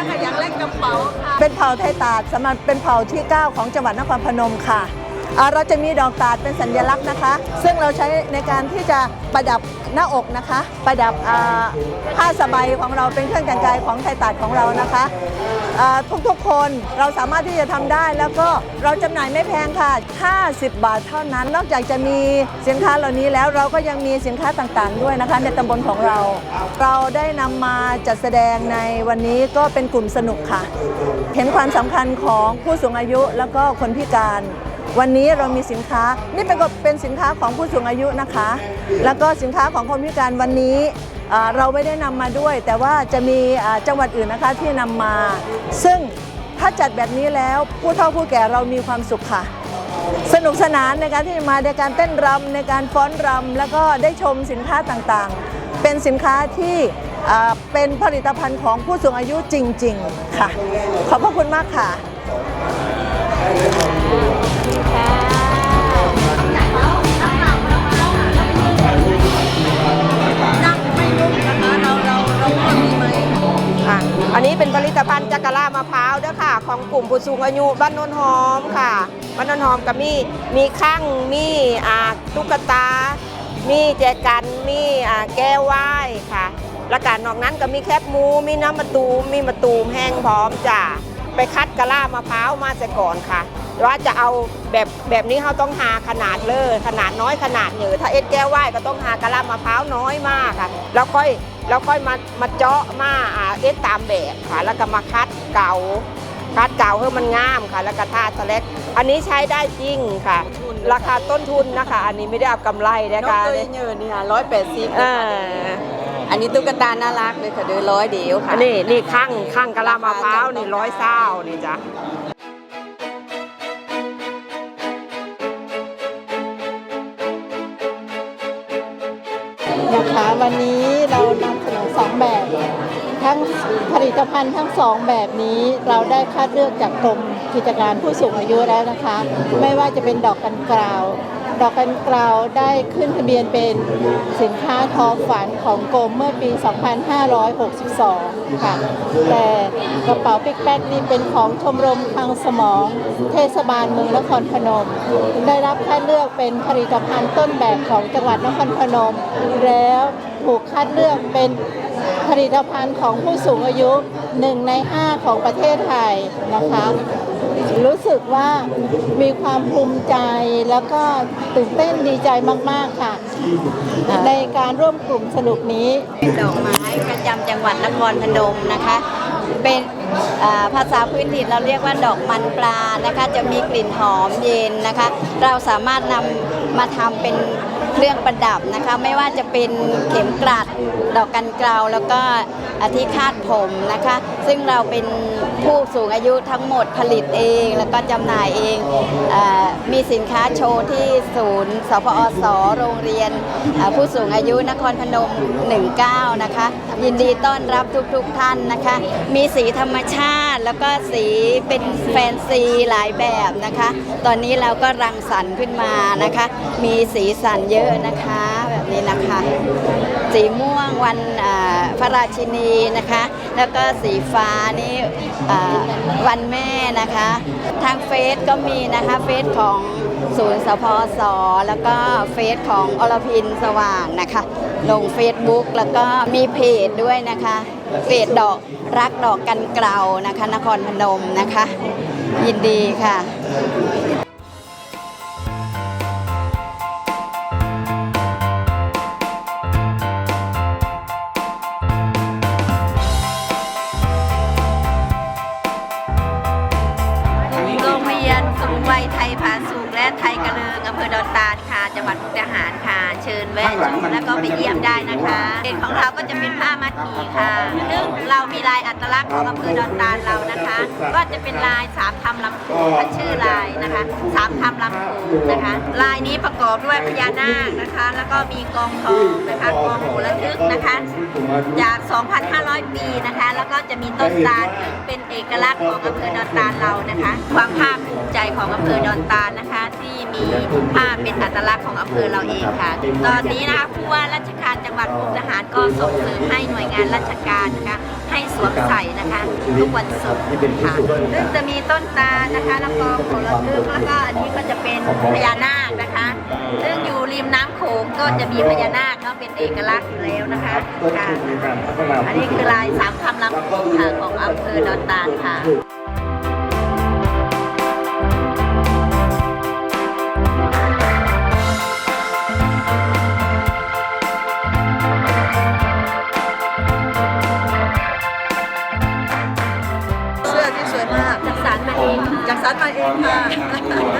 ะคะอย่างแรกกระเป๋าค่ะ เป็นเผ่าไทยตาดสมันเป็นเผ่าที่ 9 ของจังหวัดนครพนมค่ะ เราจะมีดอกตาดเป็นสัญลักษณ์นะคะ ซึ่งเราใช้ในการที่จะประดับหน้าอกนะคะ ประดับผ้าสบายของเราเป็นเครื่องแต่งกายของไทยตาดของเรานะคะทุกๆคนเราสามารถที่จะทำได้แล้วก็เราจำหน่ายไม่แพงค่ะ 50 บาทเท่านั้น นอกจากจะมีสินค้าเหล่านี้แล้วเราก็ยังมีสินค้าต่างๆ ด้วยนะคะ ในตำบลของเรา เราได้นำมาจัดแสดงในวันนี้ก็เป็นกลุ่มสนุกค่ะ เห็นความสำคัญของผู้สูงอายุแล้วก็คนพิการ วันนี้เรามีสินค้านี่เป็นเป็นสินค้าของผู้สูงอายุนะคะ แล้วก็สินค้าของคนพิการวันนี้เราไม่ได้นำมาด้วย แต่ว่าจะมีจังหวัดอื่นนะคะที่นำมา ซึ่งถ้าจัดแบบนี้แล้วผู้เฒ่าผู้แก่เรามีความสุขค่ะ สนุกสนานในการที่มาในการเต้นรำในการฟ้อนรำแล้วก็ได้ชมสินค้าต่างๆ เป็นสินค้าที่เป็นผลิตภัณฑ์ของผู้สูงอายุจริง ๆ ค่ะ ขอบพระคุณมากค่ะ นี้เป็นผลิตภัณฑ์จักรลามะพร้าวเด้อค่ะ ของกลุ่มผู้สูงอายุบ้านโนนหอมค่ะบ้านโนนหอมก็มีมีข้างมีอ่าตุ๊กตา มีแจกันมีอ่าแก้วไหว้ค่ะและการนอกนั้นก็มีแคบหมูมีน้ำมะตูมมีมะตูมแห้งพร้อมจ้ะไปคัดกะลามะพร้าวมาเสียก่อนค่ะ ว่าจะเอาแบบแบบนี้เขาต้องหาขนาดเลยขนาดน้อยขนาดเหนือถ้าเอ็ดแก้วไหว้ก็ต้องหากะลามะพร้าวน้อยมากค่ะแล้วค่อยแล้วค่อยมามาเจาะมาอ่าเอ็ดตามแบบค่ะแล้วก็มาคัดเก่าคัดเก่าให้มันงามค่ะ แล้วก็ทาสแลกอันนี้ใช้ได้จริงค่ะ ราคาต้นทุนนะคะ อันนี้ไม่ได้เอากำไรนะน้องคะ ตัวเยินนี่ค่ะร้อยแปดสิบอ่า อันนี้ตุ๊กตาน่ารักเลยค่ะเดือร้อยเดียวค่ะอันนี้นี่ข้างข้างกะลามะพร้าวนี่ร้อยเศร้านี่จ้ะ นะคะวันนี้เรานำเสนอสองแบบ ทั้งผลิตภัณฑ์ทั้งสองแบบนี้เราได้คัดเลือกจากกรม กิจการผู้สูงอายุแล้วนะคะ ไม่ว่าจะเป็นดอกกันกราว ดอกกันกราวได้ขึ้นทะเบียนเป็นสินค้าทอฝันของกรมเมื่อปี 2562 ค่ะ แต่กระเป๋าปิ๊กแป๊กนี่เป็นของชมรมทางสมอง เทศบาลเมืองนครพนม ได้รับคัดเลือกเป็นผลิตภัณฑ์ต้นแบบของจังหวัดนครพนม แล้วถูกคัดเลือกเป็นผลิตภัณฑ์ของผู้สูงอายุหนึ่งในห้าของประเทศไทยนะคะ รู้สึกว่ามีความภูมิใจแล้วก็ตื่นเต้นดีใจมาก ๆ ค่ะ ในการร่วมกลุ่มสนุกนี้ เป็นดอกไม้ประจำจังหวัดนครพนมนะคะ เป็นอ่าภาษาพื้นถิ่นเราเรียกว่าดอกมันปลานะคะ จะมีกลิ่นหอมเย็นนะคะ เราสามารถนำมาทำเป็นเครื่องประดับนะคะ ไม่ว่าจะเป็นเข็มกลัด ดอกกันเกลาแล้วก็ อาที่คาดผมนะคะ ซึ่งเราเป็นผู้สูงอายุทั้งหมดผลิตเองแล้วก็จำหน่ายเองอมีสินค้าโชว์ที่ศูนย์สพอสโรงเรียนผู้สูงอายุนครพนม 19 นะคะ ยินดีต้อนรับทุกๆทท่านนะคะ มีสีธรรมชาติแล้วก็สีเป็นแฟนซีหลายแบบนะคะ ตอนนี้เราก็รังสรรค์ขึ้นมานะคะ มีสีสันเยอะนะคะ แบบนี้นะคะ สีม่วงวันพระราชินีนะคะ แล้วก็สีฟ้านี่วันแม่นะคะ ทางเฟซก็มีนะคะเฟซของศูนย์สพสแล้วก็เฟซของอรพินสว่างนะคะ ลง Facebook แล้วก็มีเพจด้วยนะคะเพจดอกรักดอกกันเกลานะคะ นครพนมนะคะ ยินดีค่ะ ยไทยผาสุกและไทยกระเลิงอำเภอดอนตาลค่ะ จังหวัดมุกดาหารค่ะ เชิญแวะชมแล้วก็ไปเยี่ยมได้นะคะเด่นของเราก็จะเป็นผ้ามัดหมี่ค่ะ ซึ่งเรามีลายอัตลักษณ์ของอำเภอดอนตาลเรานะคะ ก็จะเป็นลายสามทำลำพูนชื่อลายนะคะสามทำลำพูนนะคะ ลายนี้ประกอบด้วยพญานาคนะคะ แล้วก็มีกองทองนะคะกองหูระทึกนะคะ จาก 2,500 ปีนะคะ แล้วก็จะมีต้นตาลซึ่งเป็นเอกลักษณ์ของอำเภอดอนตาลเรานะคะ ความภาคภูมิใจของอำเภอภอดอนตาลนะคะ ที่มีผ้าเป็นอัตลักษณ์ของอำเภอเราเองค่ะ ตอนนี้นะคะผู้ว่าราชการจังหวัดมุกดาหารก็ส่งเสริมให้หน่วยงานราชการนะคะให้สวมใส่นะคะทุกวันศุกร์ค่ะซึ่งจะมีต้นตาลนะคะแล้วก็ผลลึกแล้วก็อันนี้ก็จะเป็นพญานาคนะคะ ซึ่งอยู่ริมน้ำโขงก็จะมีพญานาคเนาะเป็นเอกลักษณ์อยู่แล้วนะคะค่ะอันนี้คือลายสามคำลำพูค่ะของอำเภอดอนตาลค่ะ มาเองค่ะ